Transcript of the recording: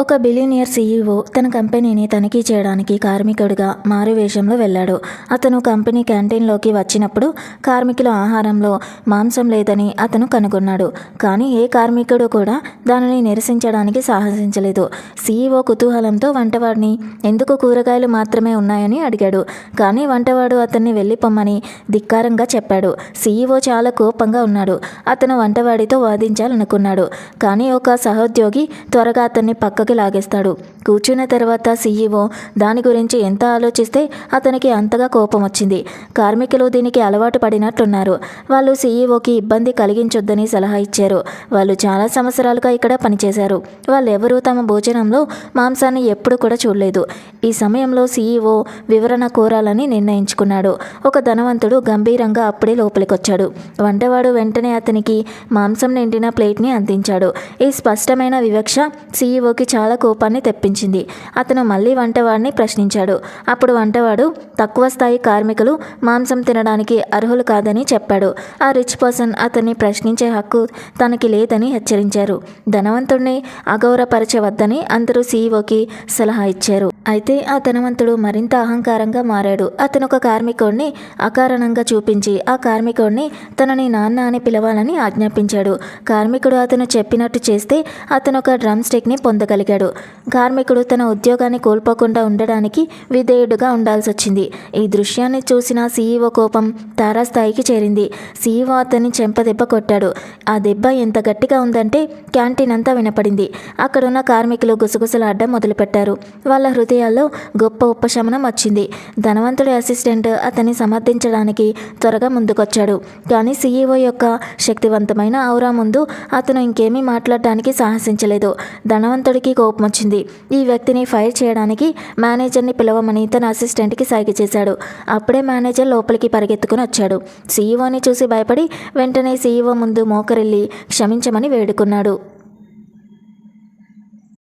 ఒక billionaire CEO తన కంపెనీని తనిఖీ చేయడానికి కార్మికుడిగా మారు వేషంలో వెళ్ళాడు. అతను కంపెనీ క్యాంటీన్లోకి వచ్చినప్పుడు కార్మికుల ఆహారంలో మాంసం లేదని అతను కనుగొన్నాడు. కానీ ఏ కార్మికుడు కూడా దానిని నిరసించడానికి సాహసించలేదు. సీఈఓ కుతూహలంతో వంటవాడిని ఎందుకు కూరగాయలు మాత్రమే ఉన్నాయని అడిగాడు. కానీ వంటవాడు అతన్ని వెళ్ళిపోమ్మని ధిక్కారంగా చెప్పాడు. సీఈఓ చాలా కోపంగా ఉన్నాడు. అతను వంటవాడితో వాదించాలనుకున్నాడు. కానీ ఒక సహోద్యోగి త్వరగా అతన్ని పక్కకి లాగేస్తాడు. కూర్చున్న తర్వాత సీఈఓ దాని గురించి ఎంత ఆలోచిస్తే అతనికి అంతగా కోపం వచ్చింది. కార్మికులు దీనికి అలవాటు పడినట్లున్నారు. వాళ్ళు సీఈఓకి ఇబ్బంది కలిగించొద్దని సలహా ఇచ్చారు. వాళ్ళు చాలా సంవత్సరాలుగా ఇక్కడ పనిచేశారు. వాళ్ళెవరూ తమ భోజనంలో మాంసాన్ని ఎప్పుడు కూడా చూడలేదు. ఈ సమయంలో సీఈఓ వివరణ కోరాలని నిర్ణయించుకున్నాడు. ఒక ధనవంతుడు గంభీరంగా అప్పుడే లోపలికొచ్చాడు. వంటవాడు వెంటనే అతనికి మాంసం నిండిన ప్లేట్ని అందించాడు. ఈ స్పష్టమైన వివక్ష సీఈఓకి చాలా కోపాన్ని తెప్పించింది. అతను మళ్ళీ వంటవాడిని ప్రశ్నించాడు. అప్పుడు వంటవాడు తక్కువ స్థాయి కార్మికులు మాంసం తినడానికి అర్హులు కాదని చెప్పాడు. ఆ రిచ్ పర్సన్ అతన్ని ప్రశ్నించే హక్కు తనకి లేదని హెచ్చరించారు. ధనవంతుడిని అగౌరవపరచవద్దని అందరూ సీఈఓకి సలహా ఇచ్చారు. అయితే ఆ ధనవంతుడు మరింత అహంకారంగా మారాడు. అతను ఒక కార్మికుడిని అకారణంగా చూపించి ఆ కార్మికుడిని తనని నాన్న అని పిలవాలని ఆజ్ఞాపించాడు. కార్మికుడు అతను చెప్పినట్టు చేస్తే అతను ఒక డ్రమ్ స్టిక్ని పొందగలిగాడు. కార్మికుడు తన ఉద్యోగాన్ని కోల్పోకుండా ఉండడానికి విధేయుడుగా ఉండాల్సి వచ్చింది ఈ దృశ్యాన్ని చూసిన సీఈఓ కోపం తారాస్థాయికి చేరింది. సీఈఓ అతన్ని చెంపదెబ్బ కొట్టాడు. ఆ దెబ్బ ఎంత గట్టిగా ఉందంటే క్యాంటీన్ అంతా వినపడింది. అక్కడున్న కార్మికులు గుసగుసలాడడం మొదలుపెట్టారు. వాళ్ళ హృదయాల్లో గొప్ప ఉపశమనం వచ్చింది. ధనవంతుడి అసిస్టెంట్ అతన్ని సమర్థించడానికి త్వరగా ముందుకొచ్చాడు. కానీ సీఈఓ యొక్క శక్తివంతమైన ఔరా ముందు అతను ఇంకేమీ మాట్లాడటానికి సాహసించలేదు. ధనవంతుడికి కోపం వచ్చింది ఈ వ్యక్తిని ఫైర్ చేయడానికి మేనేజర్ని పిలవమని తన అసిస్టెంట్కి సైగ చేశాడు. అప్పుడే మేనేజర్ లోపలికి పరిగెత్తుకుని వచ్చాడు. సీఈఓని చూసి భయపడి వెంటనే సీఈఓ ముందు మోకరిల్లి క్షమించమని వేడుకున్నాడు.